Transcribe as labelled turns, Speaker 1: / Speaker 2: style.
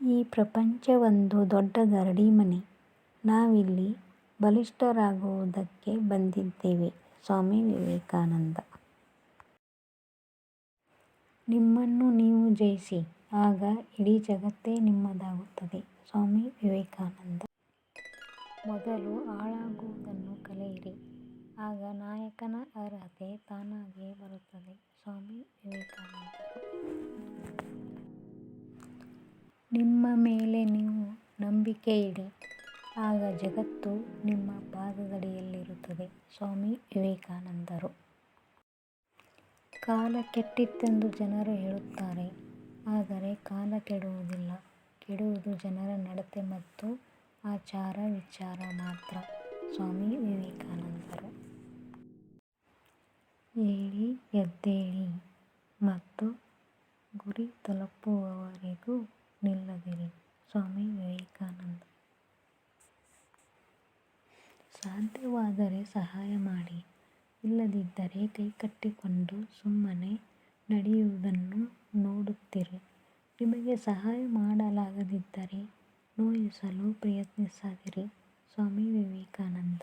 Speaker 1: ಈ ಪ್ರಪಂಚ ಒಂದು ದೊಡ್ಡ ಗರಡಿಮನೆ. ನಾವಿಲ್ಲಿ ಬಲಿಷ್ಠರಾಗುವುದಕ್ಕೆ ಬಂದಿದ್ದೇವೆ. ಸ್ವಾಮಿ ವಿವೇಕಾನಂದ ನಿಮ್ಮನ್ನು ನೀವು ಜಯಿಸಿ. ಆಗ ಇಡೀ ಜಗತ್ತೇ ನಿಮ್ಮದಾಗುತ್ತದೆ. ಸ್ವಾಮಿ ವಿವೇಕಾನಂದ ಮೊದಲು ಆಳಾಗುವುದನ್ನು ಕಲಿಯಿರಿ. ಆಗ ನಾಯಕನ ಅರ್ಹತೆ ತಾನಾಗಿಯೇ ಬರುತ್ತದೆ. ನಿಮ್ಮ ಮೇಲೆ ನೀವು ನಂಬಿಕೆ ಇಡಿ ಆಗ ಜಗತ್ತು ನಿಮ್ಮ ಪಾದದಡಿಯಲ್ಲಿರುತ್ತದೆ. ಸ್ವಾಮಿ ವಿವೇಕಾನಂದರು ಕಾಲ ಕೆಟ್ಟಿತ್ತೆಂದು ಜನರು ಹೇಳುತ್ತಾರೆ. ಆದರೆ ಕಾಲ ಕೆಡುವುದಿಲ್ಲ. ಕೆಡುವುದು ಜನರ ನಡತೆ ಮತ್ತು ಆಚಾರ ವಿಚಾರ ಮಾತ್ರ. ಸ್ವಾಮಿ ವಿವೇಕಾನಂದರು ಏಳಿ, ಎದ್ದೇಳಿ ಮತ್ತು ಗುರಿ ತಲುಪುವವರೆಗೂ ನಿಲ್ಲದಿರಿ. ಸ್ವಾಮಿ ವಿವೇಕಾನಂದ ಸಾಧ್ಯವಾದರೆ ಸಹಾಯ ಮಾಡಿ. ಇಲ್ಲದಿದ್ದರೆ ಕೈಕಟ್ಟಿಕೊಂಡು ಸುಮ್ಮನೆ ನಡೆಯುವುದನ್ನು ನೋಡುತ್ತೀರಿ. ನಿಮಗೆ ಸಹಾಯ ಮಾಡಲಾಗದಿದ್ದರೆ ನೋಯಿಸಲು ಪ್ರಯತ್ನಿಸದಿರಿ. ಸ್ವಾಮಿ ವಿವೇಕಾನಂದ